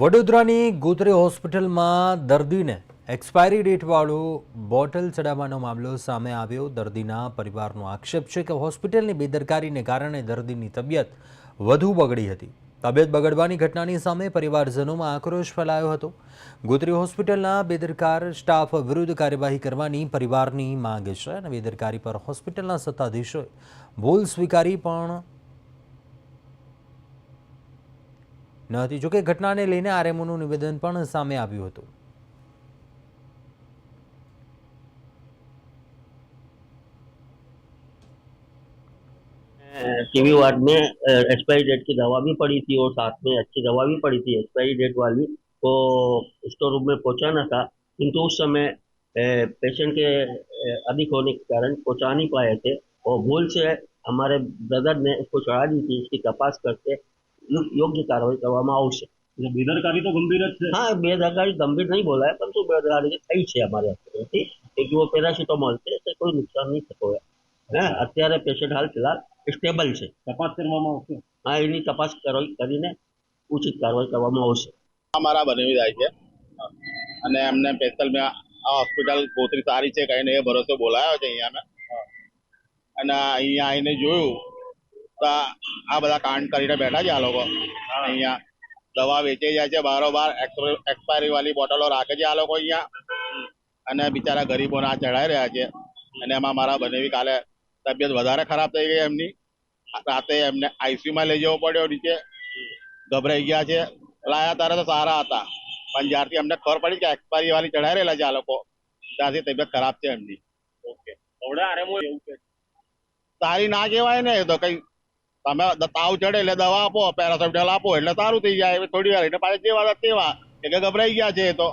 વડોદરાની ગોત્રે હોસ્પિટલમાં દર્દીને એક્સપાયરી ડેટવાળું બોટલ ચડાવવાનો મામલો સામે આવ્યો. દર્દીના પરિવારનો આક્ષેપ છે કે હોસ્પિટલની બેદરકારીને કારણે દર્દીની તબિયત વધુ બગડી હતી. તબિયત બગડવાની ઘટનાની સામે પરિવારજનોમાં આક્રોશ ફેલાયો હતો. ગોત્રી હોસ્પિટલના બેદરકાર સ્ટાફ વિરુદ્ધ કાર્યવાહી કરવાની પરિવારની માંગ છે અને બેદરકારી પર હોસ્પિટલના સત્તાધીશોએ ભૂલ સ્વીકારી પણ ન હતી જોકે ઘટનાને લઈને આરએમઓનું નિવેદન પણ સામે આવ્યું હતું टीवी वार्ड में एक्सपायरी डेट की दवा भी पड़ी थी और साथ में अच्छी दवा भी पड़ी थी एक्सपायरी डेट वाली तो स्टोर रूम में पहुंचाना था किंतु उस समय पेशेंट के अ, अधिक होने के कारण पहुंचा नहीं पाए थे और भूल से हमारे ब्रदर ने उसको चढ़ा दी थी इसकी तपास करके યોગ્ય કાર્યવાહી કરવામાં આવશે. બેદરકારી તો ગંભીર જ છે. હા બેદરકારી ગંભીર નહીં બોલાય પરંતુ બેદરકારી થઈ છે અમારી હોસ્પિટલથી એક યુવો પેરાશીટો મળશે તે કોઈ નુકસાન નહીં થતો હોય. હે અત્યારે પેશન્ટ હાલ ફિલહાલ સ્ટેબલ છે. તપાસ કરવામાં આવશે. હા એની તપાસ કરીને ઉચિત કાર્યવાહી કરવામાં આવશે. અમારા બનેવી જાય છે. અને એમને સ્પેશિયલ મેં આ હોસ્પિટલ ગોત્રી સારી છે કહીને એ ભરોસો બોલાયો છે અહીંયા અને અહીંયા આવીને જોયું તો આ- બધા કાંડ કરીને બેઠા છે આ લોકો. અહીંયા દવા વેચી જાય છે બારોબાર એક્સપાયરી વાળી બોટલો રાખે છે આ લોકો અહીંયા. અને બિચારા ગરીબોને આ ચડાઈ રહ્યા છે. અને એમાં મારા બનેવી કાલે તબિયત વધારે ખરાબ થઈ ગઈ એમની. રાતે એમને આઈસીયુમાં માં લઈ જવો પડ્યો નીચે. ગભરાઈ ગયા છે. લાયા તારે તો સારા હતા. પણ જ્યારથી અમને ખબર પડી કે એક્સપાયરી વાળી ચડાઈ રહેલા છે આ લોકો ત્યાંથી તબિયત ખરાબ છે એમની. ઓકે. સારી ના કહેવાય ને એ તો કઈ તમે તાવ ચડે એટલે દવા આપો પેરાસોમટેલ આપો, એટલે સારું થઈ જાય. થોડી વાર એટલે પાછી જેવા, તેવા. એટલે ગભરાઈ ગયા છે તો.